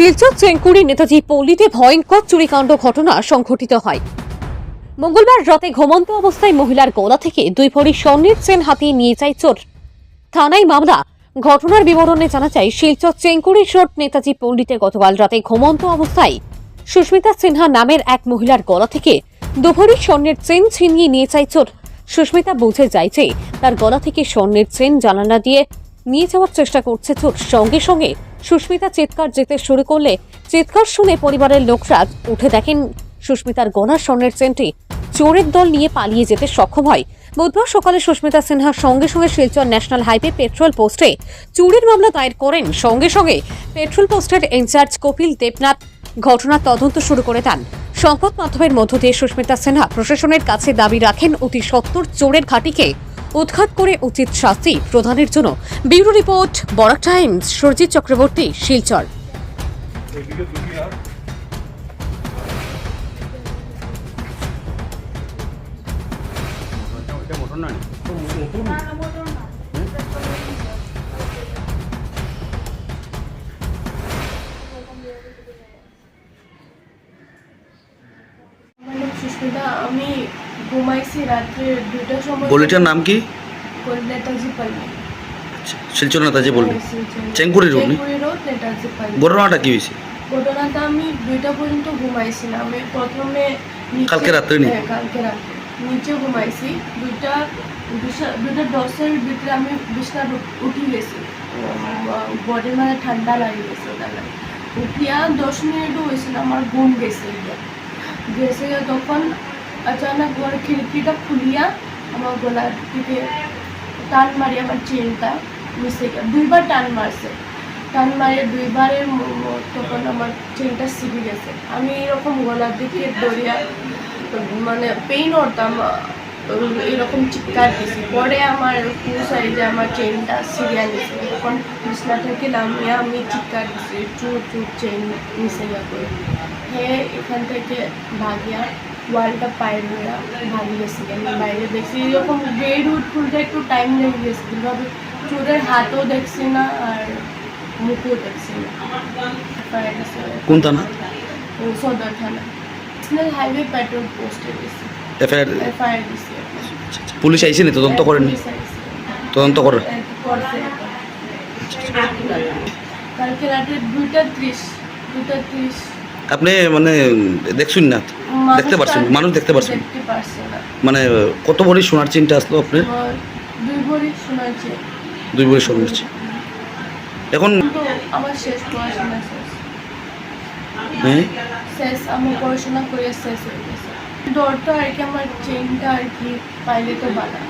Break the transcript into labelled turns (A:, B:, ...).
A: শিলচর চেঙ্কুরি নেতাজি পল্লীতে ভয়ঙ্কর চুরিকাণ্ড ঘটনা সংঘটিত হয়। মঙ্গলবার রাতে ঘুমন্ত অবস্থায় মহিলার গলা থেকে দুই ভরি স্বর্ণের চেন হাতিয়ে নিয়ে যায় চোর। থানায় মামলা। ঘটনার বিবরণে জানা যায়, শিলচর চেঙ্কুরি রোড নেতাজি পল্লীতে গতকাল রাতে ঘুমন্ত অবস্থায় সুস্মিতা সিনহা নামের এক মহিলার গলা থেকে দুভরি স্বর্ণের চেন ছিনিয়ে নিয়ে যায় চোর। সুস্মিতা বুঝে যায় যে তার গলা থেকে স্বর্ণের চেন জানালা দিয়ে নিয়ে যাওয়ার চেষ্টা করছে চোর। সঙ্গে সঙ্গে সুস্মিতা চিৎকার যেতে শুরু করলে চিৎকার শুনে পরিবারের লোকরা উঠে দেখেন সুস্মিতার গলার স্বর্ণের চেনটি চোরের দল নিয়ে পালিয়ে যেতে সক্ষম হয়। বুধবার সকালে সুস্মিতা সিনহার সঙ্গে সঙ্গে শিলচর ন্যাশনাল হাইওয়ে পেট্রোল পোস্টে চুরির মামলা দায়ের করেন। সঙ্গে সঙ্গে পেট্রোল পোস্টের ইনচার্জ কপিল দেবনাথ ঘটনার তদন্ত শুরু করে দেন। সংবাদ মাধ্যমের মধ্য দিয়ে সুস্মিতা সিনহা প্রশাসনের কাছে দাবি রাখেন, অতি সত্তর চোরের ঘাটিকে উৎখাত করে উচিত শাস্তি প্রদানের জন্য bureau report Barak Times Sarajit Chakraborty Silchar.
B: আমি ঘুমাইছি রাত্রে দুটার সময়
C: গলিটার নাম কি?
B: নেতাজি পাল্লি।
C: আচ্ছা, শিলচর নেতাজি বললি
B: চেঙ্কুরি
C: চেঙ্কুরি রোড
B: নেতাজি পাল্লি।
C: ঘটনাটা কি হয়েছে?
B: ঘটনাটা আমি দুইটা পর্যন্ত ঘুমাইছি না। আমি প্রথমে
C: কালকে রাত্রে নি?
B: হ্যাঁ কালকে রাত্রে। নিচে ঘুমাইছি। দুইটা দুইটা- দশের ভিতরে আমি বিছনা উঠি গেছি। বডির মানে ঠান্ডা লাগে গেছে উঠিয়া দশ মিনিটও হয়েছিল আমার ঘুম গেছে। গেছে গিয়া তখন আচানক ঘর খিড়কিটা খুলিয়া আমার গলার দিকে টান মারি আমার চেনটা মিশে গেল দুইবার টান মারছে টান মারিয়ে দুইবারের তখন আমার চেনটা ছিঁড়ে গেছে আমি এরকম গলার দিকে দরিয়া মানে পেইন হতাম এরকম চিৎকার দিছি পরে আমার সাইডে আমার চেনটা সিরিয়া নিছে তখন বিছনা থেকে নামিয়ে আমি চিৎকার দিছি চুর চুর চেন মিশে করে হ্যাঁ এখান থেকে ভাগিয়া ওয়ালটা হইয়া ভাগি গেছি আমি বাইরে দেখছি এরকম বেড উঠ খুলতে একটু টাইম লেগে গেছে কিন্তু চোরের হাতও দেখছি না আর মুখও দেখছি না।
C: কোন থানা?
B: ও সদর থানা। ন্যাশনাল হাইওয়ে পেট্রোল পোস্টে গেছি।
C: এফআইআর
B: এফআইআর দিছি
C: পুলিশ আইসে নি? তদন্ত করেনি?
B: আইছে।
C: তদন্ত করে?
B: করছে। কালকে রাতে দুইটা ত্রিশ দুইটা ত্রিশ।
C: আপনি মানে দেখছুন না? দেখতে পারছেন মানুষ দেখতে পারছেন। মানে কত ভরি সোনার চিনটা আসলো আপনার?
B: দুই ভরি
C: দুই সোনার চেন। এখন
B: কিন্তু আমার শেষ পড়াশোনা শেষ।
C: হ্যাঁ?
B: শেষ আমার পড়াশোনা করে শেষ হয়ে গেছে। ডরটা আর কি আমার চেনটা আর কি পাইলে তো বানা